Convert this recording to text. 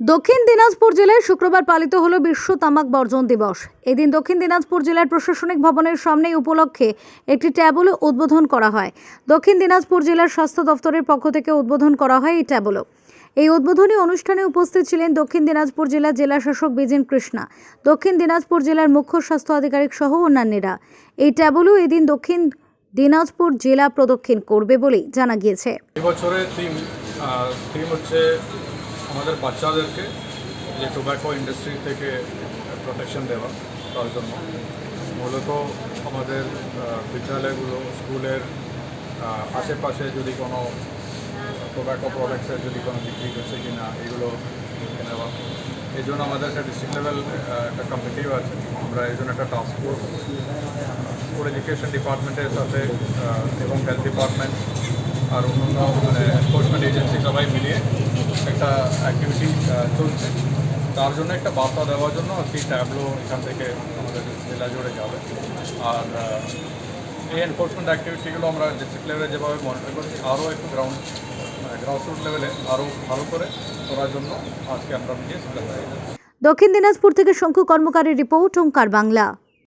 দক্ষিণ দিনাজপুর জেলায় শুক্রবার পালিত হলো বিশ্ব তামাক বর্জন দিবস। এদিন দক্ষিণ দিনাজপুর জেলার প্রশাসনিক ভবনের সামনে উপলক্ষে একটি ট্যাবলো উদ্বোধন করা হয়। দক্ষিণ দিনাজপুর জেলার স্বাস্থ্য দফতরের পক্ষ থেকে উদ্বোধন করা হয় এই ট্যাবলো এই উদ্বোধনী অনুষ্ঠানে উপস্থিত ছিলেন দক্ষিণ দিনাজপুর জেলার জেলা শাসক বিজেন কৃষ্ণা, দক্ষিণ দিনাজপুর জেলার মুখ্য স্বাস্থ্য আধিকারিক সহ অন্যান্যরা। এই ট্যাবলো এদিন দক্ষিণ দিনাজপুর জেলা প্রদক্ষিণ করবে বলেই জানা গিয়েছে। থিম থিম হচ্ছে আমাদের বাচ্চাদেরকে যে টোব্যাকো ইন্ডাস্ট্রি থেকে প্রোটেকশন দেওয়া, তার জন্য। মূলত আমাদের বিদ্যালয়গুলো, স্কুলের আশেপাশে যদি কোনো টোব্যাকো প্রোডাক্টসের যদি কোনো বিক্রি করছে কি না এগুলো দেখে নেওয়া। এই জন্য আমাদের একটা ডিস্ট্রিক্ট লেভেল একটা কমিটিও আছে। আমরা এই জন্য একটা টাস্ক ফোর্স স্কুল এডুকেশন ডিপার্টমেন্টের সাথে এবং হেলথ ডিপার্টমেন্ট আর অন্যান্য মানে এনফোর্সমেন্ট এজেন্সি সবাই মিলিয়ে একটা অ্যাক্টিভিটি চলছে। তার জন্য একটা বার্তা দেওয়ার জন্য আজকে ট্যাবলো এখান থেকে আমাদের জেলা জুড়ে যাবে। আর এই এনফোর্সমেন্ট অ্যাক্টিভিটিগুলো আমরা ডিস্ট্রিক্ট লেভেলে যেভাবে মনিটর করছি, আরও একটু গ্রাউন্ড গ্রাসরুট লেভেলে আরও ভালো করে করার জন্য আজকে আমরা নিজে দক্ষিণ দিনাজপুর থেকে শঙ্কু কর্মকারের রিপোর্ট ওঙ্কার বাংলা।